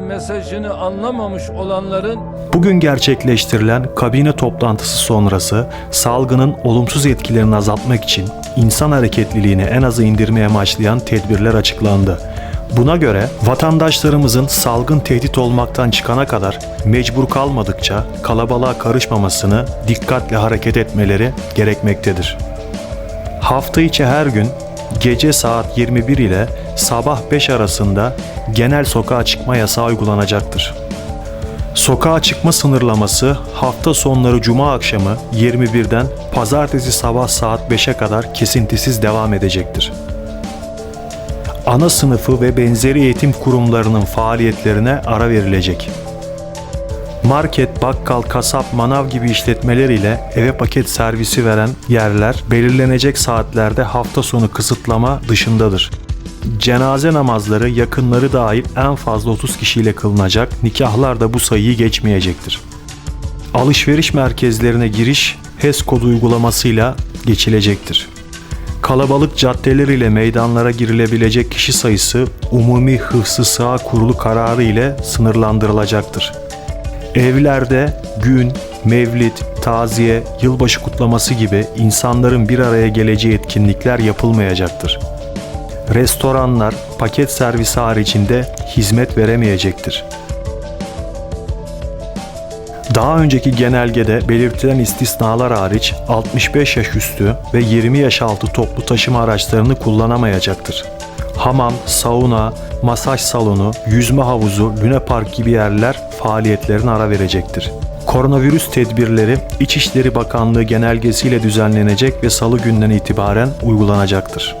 mesajını anlamamış olanların Bugün gerçekleştirilen kabine toplantısı sonrası salgının olumsuz etkilerini azaltmak için insan hareketliliğini en aza indirmeye amaçlayan tedbirler açıklandı. Buna göre vatandaşlarımızın salgın tehdit olmaktan çıkana kadar mecbur kalmadıkça kalabalığa karışmamasını dikkatle hareket etmeleri gerekmektedir. Hafta içi her gün gece saat 21 ile sabah 5 arasında genel sokağa çıkma yasağı uygulanacaktır. Sokağa çıkma sınırlaması hafta sonları cuma akşamı 21'den pazartesi sabah saat 5'e kadar kesintisiz devam edecektir. Ana sınıfı ve benzeri eğitim kurumlarının faaliyetlerine ara verilecek. Market, bakkal, kasap, manav gibi işletmeler ile eve paket servisi veren yerler belirlenecek saatlerde hafta sonu kısıtlama dışındadır. Cenaze namazları yakınları dahil en fazla 30 kişiyle kılınacak, nikahlar da bu sayıyı geçmeyecektir. Alışveriş merkezlerine giriş HES kodu uygulamasıyla geçilecektir. Kalabalık caddeler ile meydanlara girilebilecek kişi sayısı umumi hıfzı sağ kurulu kararı ile sınırlandırılacaktır. Evlerde gün, mevlid, taziye, yılbaşı kutlaması gibi insanların bir araya geleceği etkinlikler yapılmayacaktır. Restoranlar paket servisi haricinde hizmet veremeyecektir. Daha önceki genelgede belirtilen istisnalar hariç 65 yaş üstü ve 20 yaş altı toplu taşıma araçlarını kullanamayacaktır. Hamam, sauna, masaj salonu, yüzme havuzu, lunapark gibi yerler faaliyetlerine ara verecektir. Koronavirüs tedbirleri İçişleri Bakanlığı genelgesiyle düzenlenecek ve salı günden itibaren uygulanacaktır.